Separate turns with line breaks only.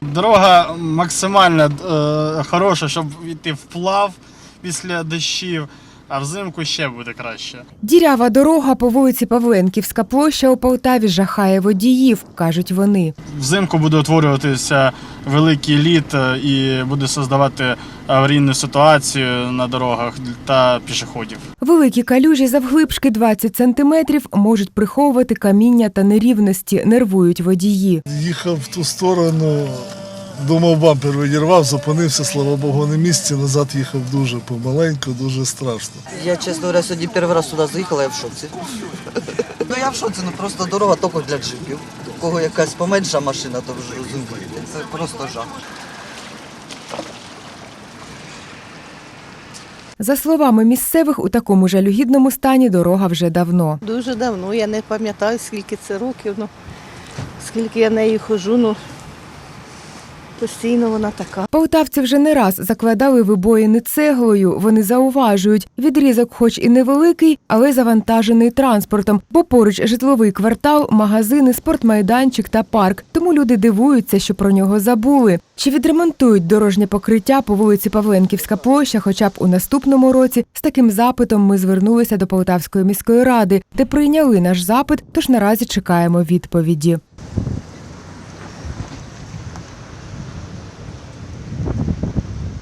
Дорога максимально е, хороша, щоб йти вплав після дощів, а взимку ще буде краще.
Дірява дорога по вулиці Павленківська площа у Полтаві жахає водіїв, кажуть вони.
Взимку буде утворюватися великий лід е, і буде создавати аварійну ситуацію на дорогах та пішоходів.
Великі калюжі завглибшки 20 сантиметрів можуть приховувати каміння та нерівності, нервують водії.
Їхав в ту сторону, думав, бампер відірвав, зупинився, слава Богу, на місці. Назад їхав дуже помаленьку, дуже страшно.
Я, чесно говоря, сьогодні перший раз сюди заїхала, я в шоці. Ну я в шоці, ну просто дорога тільки для джипів. У кого якась поменша машина, то вже розумієте. Це просто жах.
За словами місцевих, у такому жалюгідному стані дорога вже давно.
Дуже давно, я не пам'ятаю, скільки це років, ну, скільки я нею хожу, ну постійно вона така.
Полтавці вже не раз закладали вибоїни цеглою. Вони зауважують, відрізок, хоч і невеликий, але завантажений транспортом, бо поруч житловий квартал, магазини, спортмайданчик та парк. Тому люди дивуються, що про нього забули. Чи відремонтують дорожнє покриття по вулиці Павленківська площа, хоча б у наступному році? З таким запитом ми звернулися до Полтавської міської ради, де прийняли наш запит, тож наразі чекаємо відповіді.